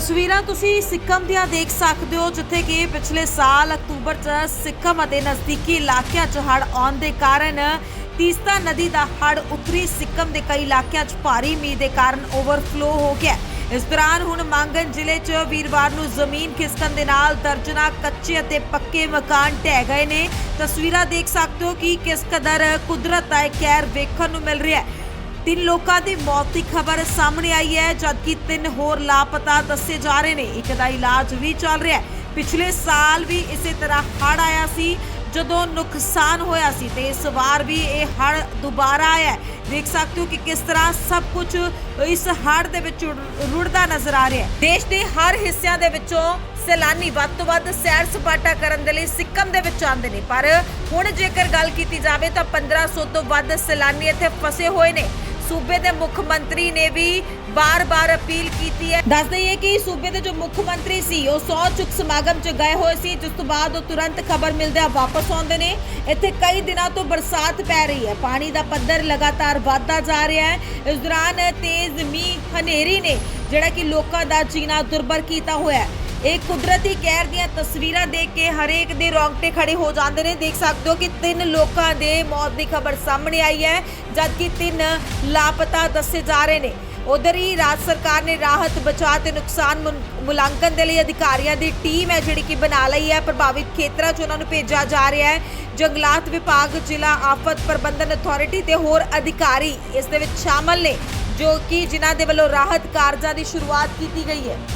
ਤਸਵੀਰਾਂ ਤੁਸੀਂ ਸਿੱਕਮ ਦੀਆਂ ਦੇਖ ਸਕਦੇ ਹੋ, ਜਿੱਥੇ ਕਿ ਪਿਛਲੇ ਸਾਲ ਅਕਤੂਬਰ 'ਚ ਸਿੱਕਮ ਅਤੇ ਨਜ਼ਦੀਕੀ ਇਲਾਕਿਆਂ 'ਚ ਹੜ੍ਹ ਆਉਣ ਦੇ ਕਾਰਨ ਤੀਸਤਾ ਨਦੀ ਦਾ ਹੜ੍ਹ ਉੱਤਰੀ ਸਿੱਕਮ ਦੇ ਕਈ ਇਲਾਕਿਆਂ 'ਚ ਭਾਰੀ ਮੀਂਹ ਦੇ ਕਾਰਨ ਓਵਰਫਲੋ ਹੋ ਗਿਆ ਇਸ ਦੌਰਾਨ ਹੁਣ ਮੰਗਨ ਜ਼ਿਲ੍ਹੇ 'ਚ ਵੀਰਵਾਰ ਨੂੰ ਜ਼ਮੀਨ ਖਿਸਕਣ ਦੇ ਨਾਲ ਦਰਜਨਾ ਕੱਚੇ ਅਤੇ ਪੱਕੇ ਮਕਾਨ ਢਹਿ ਗਏ ਨੇ। ਤਸਵੀਰਾਂ ਦੇਖ ਸਕਦੇ ਹੋ ਕਿ ਕਿਸ ਕਦਰ ਕੁਦਰਤ ਦਾ ਇਹ ਕਹਿਰ ਵੇਖਣ ਨੂੰ ਮਿਲ ਰਿਹਾ ਹੈ। ਤਿੰਨ ਲੋਕਾਂ ਦੀ ਮੌਤ ਦੀ ਖਬਰ ਸਾਹਮਣੇ ਆਈ ਹੈ, ਜਦਕਿ ਤਿੰਨ ਹੋਰ ਲਾਪਤਾ ਦੱਸੇ ਜਾ ਰਹੇ ਨੇ। ਇੱਕ ਦਾ ਇਲਾਜ ਵੀ ਚੱਲ ਰਿਹਾ ਹੈ। ਪਿਛਲੇ ਸਾਲ ਵੀ ਇਸੇ ਤਰ੍ਹਾਂ ਹੜ੍ਹ ਆਇਆ ਸੀ, ਜਦੋਂ ਨੁਕਸਾਨ ਹੋਇਆ ਸੀ, ਤੇ ਇਸ ਵਾਰ ਵੀ ਇਹ ਹੜ੍ਹ ਦੁਬਾਰਾ ਆਇਆ ਦੇਖ ਸਕਦੇ ਹੋ ਕਿ ਕਿਸ ਤਰ੍ਹਾਂ ਸਭ ਕੁਝ ਇਸ ਹੜ੍ਹ ਦੇ ਵਿੱਚ ਰੁੜ- ਰੁੜਦਾ ਨਜ਼ਰ ਆ ਰਿਹਾ ਹੈ। ਦੇਸ਼ ਦੇ ਹਰ ਹਿੱਸਿਆਂ ਦੇ ਵਿੱਚੋਂ ਸੈਲਾਨੀ ਵੱਧ ਤੋਂ ਵੱਧ ਸੈਰ ਸਪਾਟਾ ਕਰਨ ਦੇ ਲਈ ਸਿੱਕਮ ਦੇ ਵਿੱਚ ਆਉਂਦੇ ਨੇ। ਪਰ ਹੁਣ ਜੇਕਰ ਗੱਲ ਕੀਤੀ ਜਾਵੇ ਤਾਂ 1500 ਤੋਂ ਵੱਧ ਸੈਲਾਨੀ ਇੱਥੇ ਫਸੇ ਹੋਏ ਨੇ। ਸੂਬੇ ਦੇ ਮੁੱਖ ਮੰਤਰੀ ਨੇ ਵੀ ਬਾਰ-ਬਾਰ ਅਪੀਲ ਕੀਤੀ ਹੈ। ਦੱਸ ਦਈਏ ਕਿ ਸੂਬੇ ਦੇ ਜੋ ਮੁੱਖ ਮੰਤਰੀ ਸੀ, ਉਹ ਸੌ ਚੁੱਕ ਸਮਾਗਮ 'ਚ ਗਏ ਹੋਏ ਸੀ, ਜਿਸ ਤੋਂ ਬਾਅਦ ਉਹ ਤੁਰੰਤ ਖਬਰ ਮਿਲਦਿਆਂ ਵਾਪਸ ਆਉਂਦੇ ਨੇ। ਇੱਥੇ ਕਈ ਦਿਨਾਂ ਤੋਂ ਬਰਸਾਤ ਪੈ ਰਹੀ ਹੈ। ਪਾਣੀ ਦਾ ਪੱਧਰ ਲਗਾਤਾਰ ਵਧਦਾ ਜਾ ਰਿਹਾ ਹੈ। ਇਸ ਦੌਰਾਨ ਤੇਜ਼ ਮੀਂਹ ਹਨੇਰੀ ਨੇ ਜਿਹੜਾ ਕਿ ਲੋਕਾਂ ਦਾ ਜੀਣਾ ਦੁਰਬਰ ਕੀਤਾ ਹੋਇਆ ਹੈ। ਇਹ ਕੁਦਰਤੀ ਕਹਿਰ ਦੀਆਂ ਤਸਵੀਰਾਂ ਦੇਖ ਕੇ ਹਰੇਕ ਦੇ ਰੌਂਗਟੇ ਖੜੇ ਹੋ ਜਾਂਦੇ ਨੇ। ਦੇਖ ਸਕਦੇ ਹੋ ਕਿ ਤਿੰਨ ਲੋਕਾਂ ਦੇ ਮੌਤ ਦੀ ਖਬਰ ਸਾਹਮਣੇ ਆਈ ਹੈ, ਜਦਕਿ ਤਿੰਨ ਲਾਪਤਾ ਦੱਸੇ ਜਾ ਰਹੇ ਨੇ। ਉਧਰ ਹੀ ਰਾਜ ਸਰਕਾਰ ਨੇ ਰਾਹਤ, ਬਚਾਅ ਤੇ ਨੁਕਸਾਨ ਮੁਨ- ਮੁਲਾਂਕਣ ਦੇ ਲਈ ਅਧਿਕਾਰੀਆਂ ਦੀ ਟੀਮ ਹੈ, ਜਿਹੜੀ ਕਿ ਬਣਾ ਲਈ ਹੈ। ਪ੍ਰਭਾਵਿਤ ਖੇਤਰਾਂ 'ਚ ਉਹਨਾਂ ਨੂੰ ਭੇਜਿਆ ਜਾ ਰਿਹਾ ਹੈ। ਜੰਗਲਾਤ ਵਿਭਾਗ, ਜ਼ਿਲ੍ਹਾ ਆਫਤ ਪ੍ਰਬੰਧਨ ਅਥਾਰਟੀ ਤੇ ਹੋਰ ਅਧਿਕਾਰੀ ਇਸ ਦੇ ਵਿੱਚ ਸ਼ਾਮਲ ਨੇ, ਜੋ ਕਿ ਜਿਨ੍ਹਾਂ ਦੇ ਵੱਲੋਂ ਰਾਹਤ ਕਾਰਜਾਂ ਦੀ ਸ਼ੁਰੂਆਤ ਕੀਤੀ ਗਈ ਹੈ।